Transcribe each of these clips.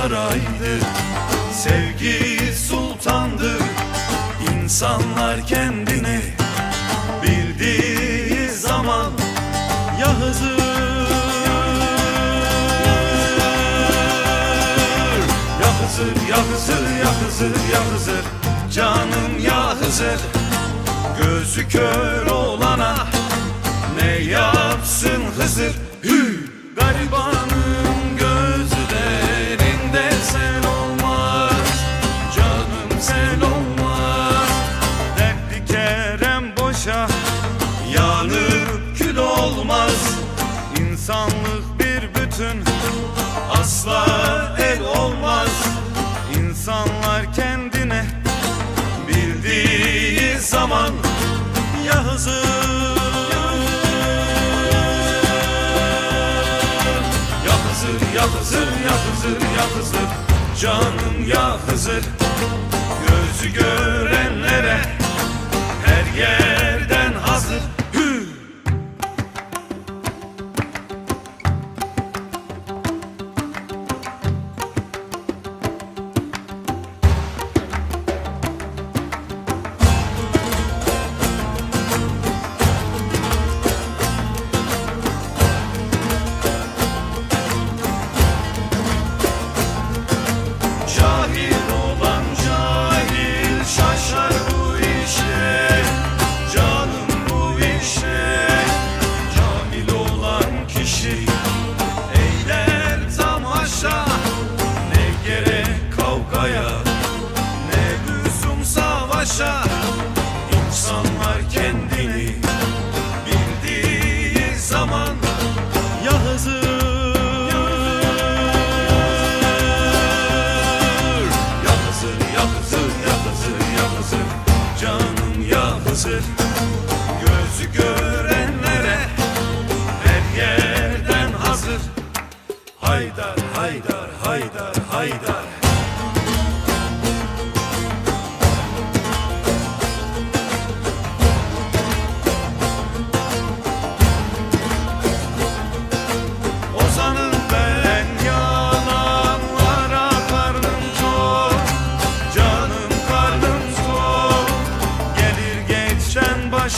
saraydı Sevgi sultandı. İnsanlar kendini bildiği zaman Ya Hızır? Ya Hızır, ya Hızır, ya Hızır, ya Hızır. Canım ya Hızır. Gözü kör olana ne yapsın Hızır? Hü! Boşa yanıp kül olmaz. İnsanlık bir bütün asla el olmaz. İnsanlar kendine bildiği zaman ya Hızır? Ya Hızır, ya Hızır, ya Hızır, ya Hızır. Canım ya Hızır. Gözü görenlere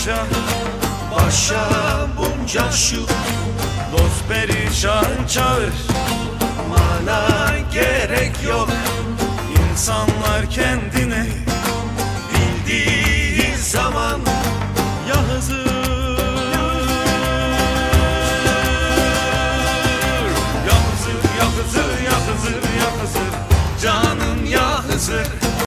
başa Başa bunca şu. Dost perişan çağır